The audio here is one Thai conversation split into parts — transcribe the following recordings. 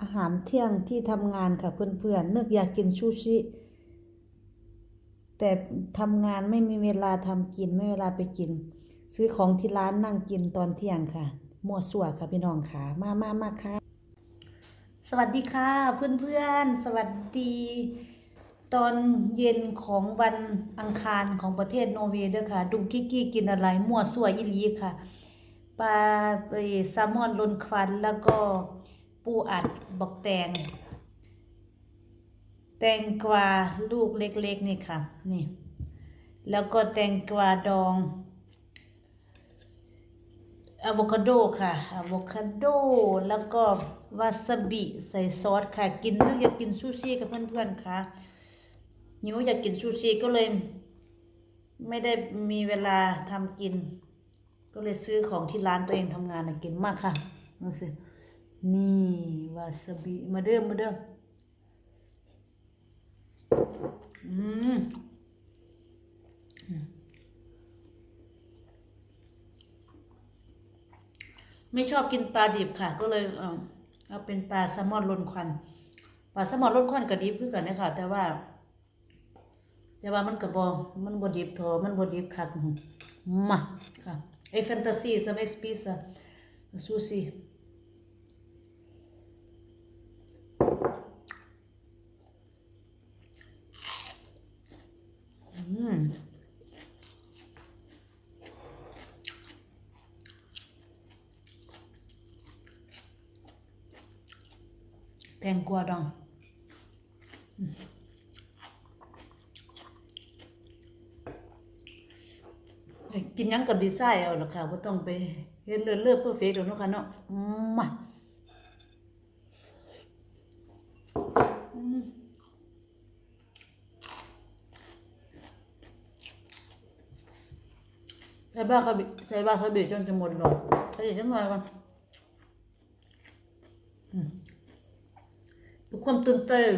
อาหารเที่ยงที่ทำงานค่ะเพื่อนๆนึกอยากกินซูชิ แต่ทำงานไม่มีเวลาทำกินไม่เวลาไปกิน ซื้อของที่ร้านนั่งกินตอนเที่ยงค่ะมั่วสั่วค่ะพี่น้องค่ะ มามามาค่ะ สวัสดีค่ะเพื่อนๆ สวัสดี ตอนเย็นของวันอังคารของประเทศนอร์เวย์เด้อค่ะดุงกี้กี้กินอะไรมั่วสั่วอีลีค่ะปลาแซลมอนลนควันแล้วก็ ปูอัดบอกแตง แตงกวาลูกเล็กๆนี่ค่ะ นี่ แล้วก็แตงกวาดองอะโวคาโดค่ะอะโวคาโด แล้วก็วาซาบิใส่ซอสค่ะ กินนึกอยากกินซูชิกับเพื่อนๆค่ะหิวอยากกินซูชิก็เลย ไม่ได้มีเวลาทำกิน ก็เลยซื้อของที่ร้านตัวเองทำงานนะกินมากค่ะดูสิ นี่วาซาบิมาเด้อมาเด้ออืมอืมไม่ชอบกินปลาดิบค่ะ ก็เลยเออเอาเป็นปลาแซลมอนลนควันปลาแซลมอนลนควันกับดิบคือกันนะคะแต่ว่า แต่ว่ามันกับบอมันบดดิบทอมันบดดิบคักมาค่ะไอแฟนตาซีสมัยสปีซซูซี่อืม แตงกวาดอง กินยังกับดีไซน์เอาล่ะค่ะบ่ต้องไปเฮ็ดเลือดเลือดเพอร์เฟกต์ดอกเนาะค่ะเนาะมาใส่บ้าคาบิใส่บ้าคาบิจนจะหมดหลอดใส่จังหน่อยก่อน อืมเพื่อความตื่นเต้น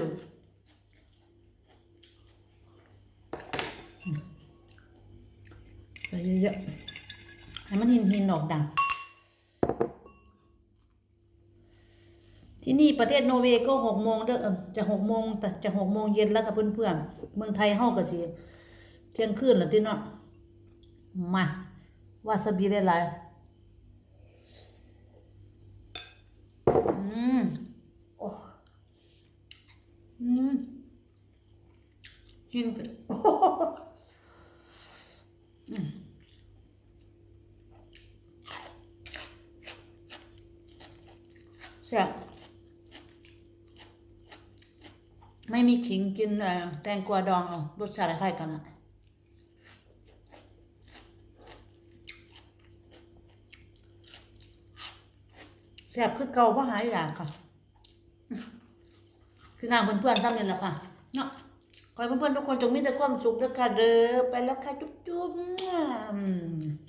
ใส่เยอะๆให้มันหินหินออกดัง ที่นี่ประเทศโนเวย์ก็หกโมงเด้อจะหกโมงแต่จะหกโมงเย็นแล้วค่ะเพื่อนๆ เมืองไทยห้องก็สิเที่ยงคืนแล้วที่เนาะมา วาซาบิได้หลายอืมโอ้อืม กินกันแซ่บไม่มีขิงกินเอ่อแตงกวาดองเอารสชาติคล้ายกันอะแซ่บคือเก่าเพราะหายอยากค่ะ คือนางเพื่อนๆซ้ำนี่แหละค่ะเนาะขอให้เพื่อนๆทุกคนจงมีแต่ความสุขแล้วค่ะเด้อไปแล้วค่ะจุ๊บๆ